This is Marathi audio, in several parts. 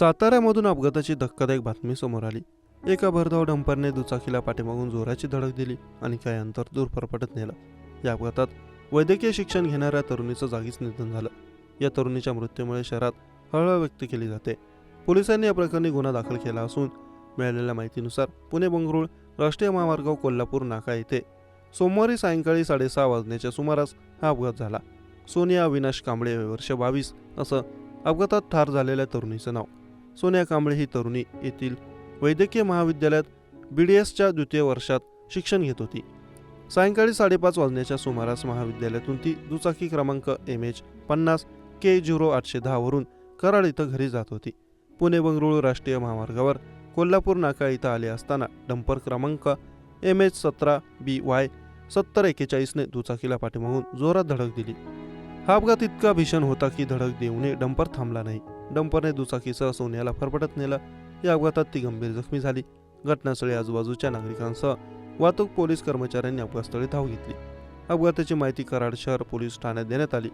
साताऱ्यामधून अपघाताची धक्कादायक बातमी समोर आली. एका भरधाव डंपरने दुचाकीला पाठीमागून जोराची धडक दिली आणि काही अंतर दूर परपटत नेलं. या अपघातात वैद्यकीय शिक्षण घेणाऱ्या तरुणीचं जागीच निधन झालं. या तरुणीच्या मृत्यूमुळे शहरात हळहळ व्यक्त केली जाते. पोलिसांनी या प्रकरणी गुन्हा दाखल केला असून मिळालेल्या माहितीनुसार पुणे बंगरुळ राष्ट्रीय महामार्ग कोल्हापूर नाका येथे सोमवारी सायंकाळी साडेसहा वाजण्याच्या सुमारास हा अपघात झाला. सोनिया अविनाश कांबळे वर्ष बावीस असं अपघातात ठार झालेल्या तरुणीचं नाव. सोनिया कांबळे ही तरुणी येथील वैद्यकीय महाविद्यालयात बी डी एसच्या द्वितीय वर्षात शिक्षण घेत होती. सायंकाळी साडेपाच वाजण्याच्या सुमारास महाविद्यालयातून ती दुचाकी क्रमांक एम एच पन्नास के झिरो आठशे दहावरून कराड इथं घरी जात होती. पुणे बंगळुरू राष्ट्रीय महामार्गावर कोल्हापूर नाका इथं आले असताना डंपर क्रमांक एम एच सतरा बी वाय सत्तर एक्केचाळीसने दुचाकीला पाठीमागून जोरात धडक दिली. हा अपघात इतका भीषण होता की धडक देऊने डंपर थांबला नाही. डंपरने दुचाकीसह सोन्याला फरफटत नेलं. या अपघातात ती गंभीर जखमी झाली. घटनास्थळी आजूबाजूच्या नागरिकांसह वाहतूक पोलीस कर्मचाऱ्यांनी अपघातस्थळी धाव घेतली. अपघाताची माहिती कराड शहर पोलीस ठाण्यात देण्यात आली.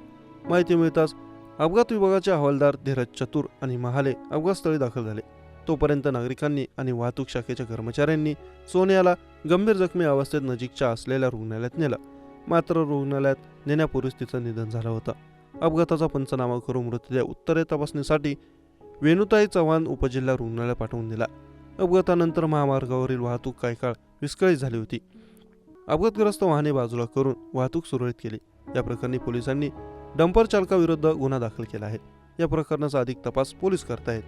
माहिती मिळताच अपघात विभागाचे हवालदार धीरज चतुर आणि महाले अपघातस्थळी दाखल झाले. तोपर्यंत नागरिकांनी आणि वाहतूक शाखेच्या कर्मचाऱ्यांनी सोन्याला गंभीर जखमी अवस्थेत नजीकच्या असलेल्या रुग्णालयात नेलं. मात्र रुग्णालयात नेण्यापूर्वीच तिचं निधन झालं होतं. अपघाताचा पंचनामा करून मृतदेह उत्तरे तपासणीसाठी वेणुताई चव्हाण उपजिल्हा रुग्णालयात पाठवून दिला. अपघातानंतर महामार्गावरील वाहतूक काही काळ विस्कळीत झाली होती. अपघातग्रस्त वाहने बाजूला करून वाहतूक सुरळीत केली. या प्रकरणी पोलिसांनी डंपर चालकाविरुद्ध गुन्हा दाखल केला आहे. या प्रकरणाचा अधिक तपास पोलीस करतायत